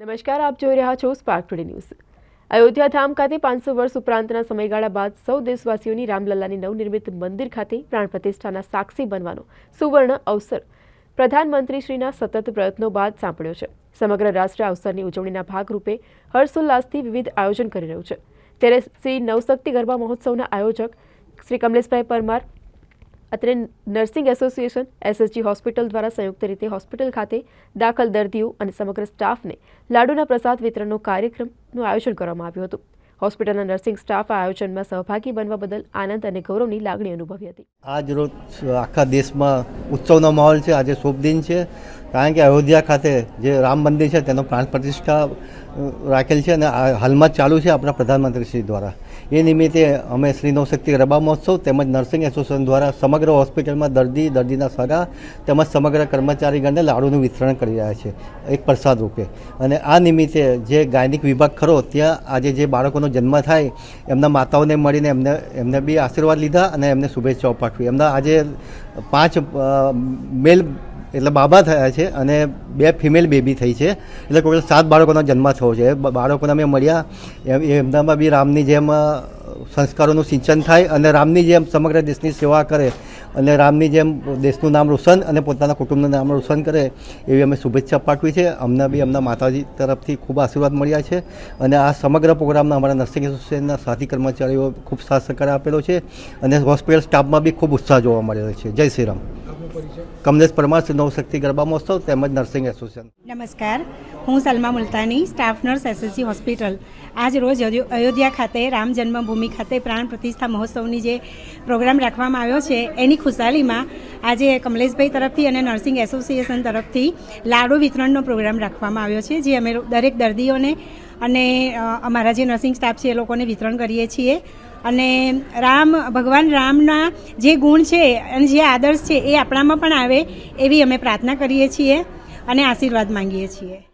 નમસ્કાર, આપ જોઈ રહ્યા છો spark today news Ayodhya Dham ખાતે પાંચસો વર્ષ ઉપરાંતના સમયગાળા બાદ સૌ દેશવાસીઓની રામલલ્લાની નવનિર્મિત મંદિર ખાતે પ્રાણ પ્રતિષ્ઠાના સાક્ષી બનવાનો સુવર્ણ અવસર પ્રધાનમંત્રીશ્રીના સતત પ્રયત્નો બાદ સાંપડ્યો છે. સમગ્ર રાષ્ટ્ર અવસરની ઉજવણીના ભાગરૂપે હર્ષોલ્લાસથી વિવિધ આયોજન કરી રહ્યું છે. ત્યારે શ્રી નવશક્તિ ગરબા મહોત્સવના આયોજક શ્રી કમલેશભાઈ પરમાર અત્રે નર્સિંગ એસોસિએશન એસએસજી હોસ્પિટલ દ્વારા સંયુક્ત રીતે હોસ્પિટલ ખાતે દાખલ દર્દીઓ અને સમગ્ર સ્ટાફને લાડુના પ્રસાદ વિતરણનો કાર્યક્રમનું આયોજન કરવામાં આવ્યું હતું. હોસ્પિટલના નર્સિંગ સ્ટાફ આ આયોજનમાં સહભાગી બનવા બદલ આનંદ અને ગૌરવની લાગણી અનુભવી હતી. આજ રોજ આખા દેશમાં ઉત્સવનો માહોલ છે. આજે શુભ દિન છે. કારણ કે અયોધ્યા ખાતે જે રામ મંદિર છે, તેનો પ્રાણ પ્રતિષ્ઠા રાખેલ છે અને હાલમાં ચાલુ છે આપણા પ્રધાનમંત્રીશ્રી દ્વારા. એ નિમિત્તે અમે શ્રી નવશક્તિ રબા મહોત્સવ તેમજ નર્સિંગ એસોસિએશન દ્વારા સમગ્ર હોસ્પિટલમાં દર્દી, દર્દીના સગા તેમજ સમગ્ર કર્મચારીગણને લાડુનું વિતરણ કરી રહ્યા છે, એક પ્રસાદ રૂપે. અને આ નિમિત્તે જે ગાયનિક વિભાગ ખરો, ત્યાં આજે જે બાળકોનો જન્મ થાય, એમના માતાઓને મળીને એમને એમને બી આશીર્વાદ લીધા અને એમને શુભેચ્છાઓ પાઠવી. એમના આજે પાંચ મેલ એટલે બાબા થયા છે અને બે ફિમેલ બેબી થઈ છે. એટલે ટોટલ સાત બાળકોનો જન્મ થયો છે. બાળકોને અમે મળ્યા. એમ- એમનામાં બી રામની જેમ સંસ્કારોનું સિંચન થાય અને રામની જેમ સમગ્ર દેશની સેવા કરે અને રામની જેમ દેશનું નામ રોશન અને પોતાના કુટુંબનું નામ રોશન કરે એવી અમે શુભેચ્છા પાઠવી છે. અમને બી અમના માતાજી તરફથી ખૂબ આશીર્વાદ મળ્યા છે અને આ સમગ્ર પ્રોગ્રામમાં અમારા નર્સિંગ એસોસિએશનના સાથી કર્મચારીઓ ખૂબ સાથ સહકાર આપેલો છે અને હોસ્પિટલ સ્ટાફમાં બી ખૂબ ઉત્સાહ જોવા મળ્યો છે. જય શ્રી રામ. કમલેશ પરમાર નવશક્તિ ગરબા મહોત્સવ તેમજ નર્સિંગ એસોસિએશન. નમસ્કાર. હું Salma Multani, staff nurse SSC hospital. આજ રોજ અયોધ્યા ખાતે, રામ જન્મભૂમિ ખાતે પ્રાણ પ્રતિષ્ઠા મહોત્સવની જે પ્રોગ્રામ રાખવામાં આવ્યો છે, એની ખુશાલીમાં આજે કમલેશભાઈ તરફથી અને નર્સિંગ એસોસિએશન તરફથી લાડુ વિતરણનો પ્રોગ્રામ રાખવામાં આવ્યો છે, જે અમે દરેક દર્દીઓને અને અમારા જે નર્સિંગ સ્ટાફ છે એ લોકોને વિતરણ કરીએ છીએ. અને રામ, ભગવાન રામના જે ગુણ છે અને જે આદર્શ છે એ આપણામાં પણ આવે એવી અમે પ્રાર્થના કરીએ છીએ અને આશીર્વાદ માંગીએ છીએ.